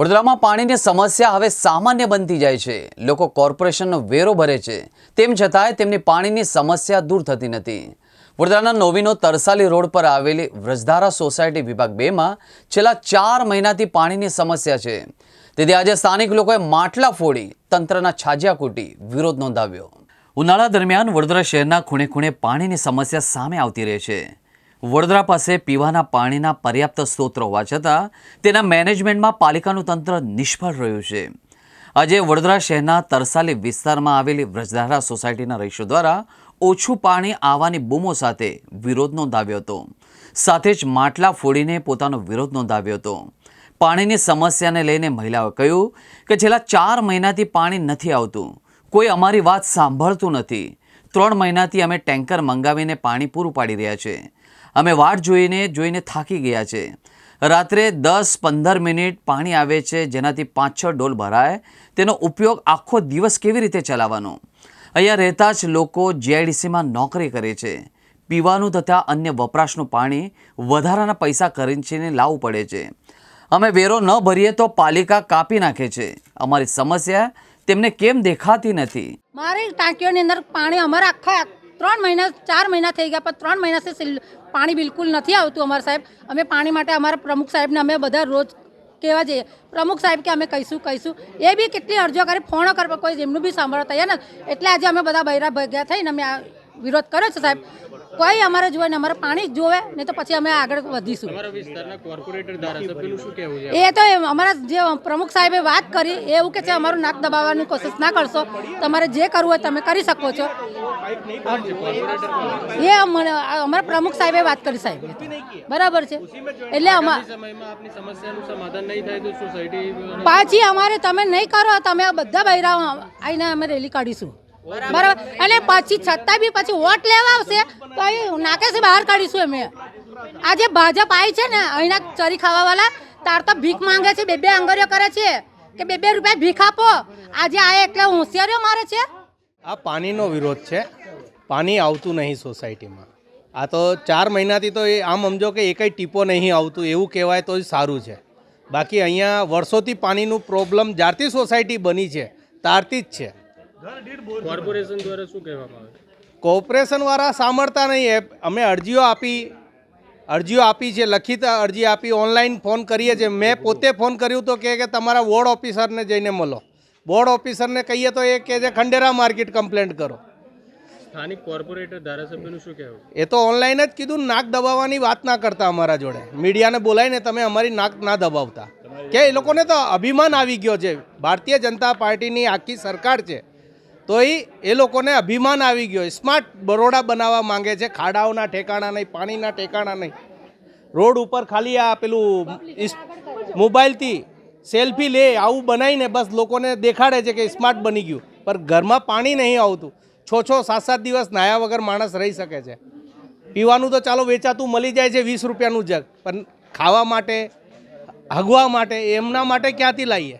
વડોદરામાં પાણીની સમસ્યા હવે સામાન્ય બનતી જાય છે. લોકો કોર્પોરેશનનો વેરો ભરે છે. તેમ છતાંય તેમની પાણીની સમસ્યા દૂર થતી નથી. વડોદરાના નોવીનો તરસાલી રોડ પર આવેલી વ્રજધારા સોસાયટી વિભાગ બેમાં છેલ્લા ચાર મહિનાથી પાણીની સમસ્યા છે. તેથી આજે સ્થાનિક લોકોએ માટલા ફોડી તંત્રના છાજિયા કૂટી વિરોધ નોંધાવ્યો. ઉનાળા દરમિયાન વડોદરા શહેરના ખૂણે ખૂણે પાણીની સમસ્યા સામે આવતી રહે છે. વડોદરા પાસે પીવાના પાણીના પર્યાપ્ત સ્ત્રોત હોવા છતાં તેના મેનેજમેન્ટમાં પાલિકાનું તંત્ર નિષ્ફળ રહ્યું છે. આજે વડોદરા શહેરના તરસાલી વિસ્તારમાં આવેલી વ્રજધારા સોસાયટીના રહીશો દ્વારા ઓછું પાણી આવવાની બૂમો સાથે વિરોધ નોંધાવ્યો હતો. સાથે જ માટલા ફોડીને પોતાનો વિરોધ નોંધાવ્યો હતો. પાણીની સમસ્યાને લઈને મહિલાઓએ કહ્યું કે છેલ્લા ચાર મહિનાથી પાણી નથી આવતું. કોઈ અમારી વાત સાંભળતું નથી. ત્રણ મહિનાથી અમે ટેન્કર મંગાવીને પાણી પૂરું પાડી રહ્યા છે. અમે વાટ જોઈને જોઈને થાકી ગયા છે. રાત્રે દસ પંદર મિનિટ પાણી આવે છે, જેનાથી પાંચ છ ડોલ ભરાય. તેનો ઉપયોગ આખો દિવસ કેવી રીતે ચલાવવાનો? અહીંયા રહેતા જ લોકો જીઆઈડીસીમાં નોકરી કરે છે. પીવાનું તથા અન્ય વપરાશનું પાણી વધારાના પૈસા ખર્ચીને લાવવું પડે છે. અમે વેરો ન ભરીએ તો પાલિકા કાપી નાખે છે. અમારી સમસ્યા તેમને કેમ દેખાતી નથી? મારી ટાંકીઓની અંદર પાણી અમારા આખા ત્રણ મહિના, ચાર મહિના થઈ ગયા, પણ ત્રણ મહિનાથી પાણી બિલકુલ નથી આવતું અમારા સાહેબ. અમે પાણી માટે અમારા પ્રમુખ સાહેબને અમે બધા રોજ કહેવા જઈએ. પ્રમુખ સાહેબ કે અમે કહીશું કહીશું. એ બી કેટલી અરજીઓ કરી, ફોનો કરવા કોઈ એમનું બી સાંભળવા તૈયાર નથી. એટલે આજે અમે બધા બૈરા ભેગા થઈને અમે વિરોધ કર્યો છે સાહેબ. કોઈ અમારે જોવે ને અમારે પાણી જ જોવે નહીં તો પછી અમે આગળ વધીશું. એ તો અમારા જે પ્રમુખ સાહેબે વાત કરી એવું કે છે અમારું નાક દબાવવાની કોશિશ ના કરશો. તમારે જે કરવું હોય તમે કરી શકો છો. એ અમારા પ્રમુખ સાહેબે વાત કરી સાહેબ. બરાબર છે. એટલે પાછી અમારે તમે નહીં કરો તમે આ બધા બહેરા આવીને અમે રેલી કાઢીશું. બરાબર. અને પછી છતાં બી પછી વોટ લેવા આવશે તો અહીં નાકેસી બહાર કાઢીશું અમે આજે ભાજપ આવી છે ને અહીંના ચરી ખાવાવાળા તાર તો ભીખ માંગે છે બે બે આંગળીઓ કરે છે કે બે બે રૂપિયા ભીખ આપો. આજે આ એટલે હોશિયારીઓ મારે છે? આ પાણીનો વિરોધ છે. પાણી આવતું નહીં સોસાયટીમાં. આ તો ચાર મહિનાથી તો એ આમ સમજો કે એકય ટીપો નહીં આવતું એવું કહેવાય તો સારું છે. બાકી અહીંયા વર્ષોથી પાણીનું પ્રોબ્લેમ જ્યારથી સોસાયટી બની છે ત્યારથી જ છે. કોર્પોરેશન દ્વારા શું કહેવામાં આવે? કોર્પોરેશનવાળા સાંભળતા નહીં. એ અમે અરજીઓ આપી અરજીઓ આપી છે લખિત અરજી આપી ઓનલાઈન ફોન કરીએ છીએ. મેં પોતે ફોન કર્યું તો કે તમારા વોર્ડ ઓફિસરને જઈને મળો. બોર્ડ ઓફિસરને કહીએ તો એ કે છે ખંડેરા માર્કેટ કમ્પ્લેન્ટ કરો. સ્થાનિક કોર્પોરેટર ધારાસભ્યનું શું કહેવું? એ તો ઓનલાઈન જ કીધું નાક દબાવવાની વાત ના કરતા અમારા જોડે. મીડિયાને બોલાવીને તમે અમારી નાક ના દબાવતા. કે એ લોકોને તો અભિમાન આવી ગયો છે. ભારતીય જનતા પાર્ટીની આખી સરકાર છે. તો એ એ લોકોને અભિમાન આવી ગયો. સ્માર્ટ બરોડા બનાવવા માંગે છે. ખાડાઓના ઠેકાણા નહીં, પાણીના ઠેકાણા નહીં. રોડ ઉપર ખાલી આ પેલું મોબાઈલથી સેલ્ફી લે, આવું બનાવીને બસ લોકોને દેખાડે છે કે સ્માર્ટ બની ગયું. પણ ઘરમાં પાણી નહીં આવતું. છ છ, સાત સાત દિવસ નાયા વગર માણસ રહી શકે છે. પીવાનું તો ચાલો વેચાતું મળી જાય છે વીસ રૂપિયાનું જગ પણ ખાવા માટે, હગવા માટે, એમના માટે ક્યાંથી લાવીએ?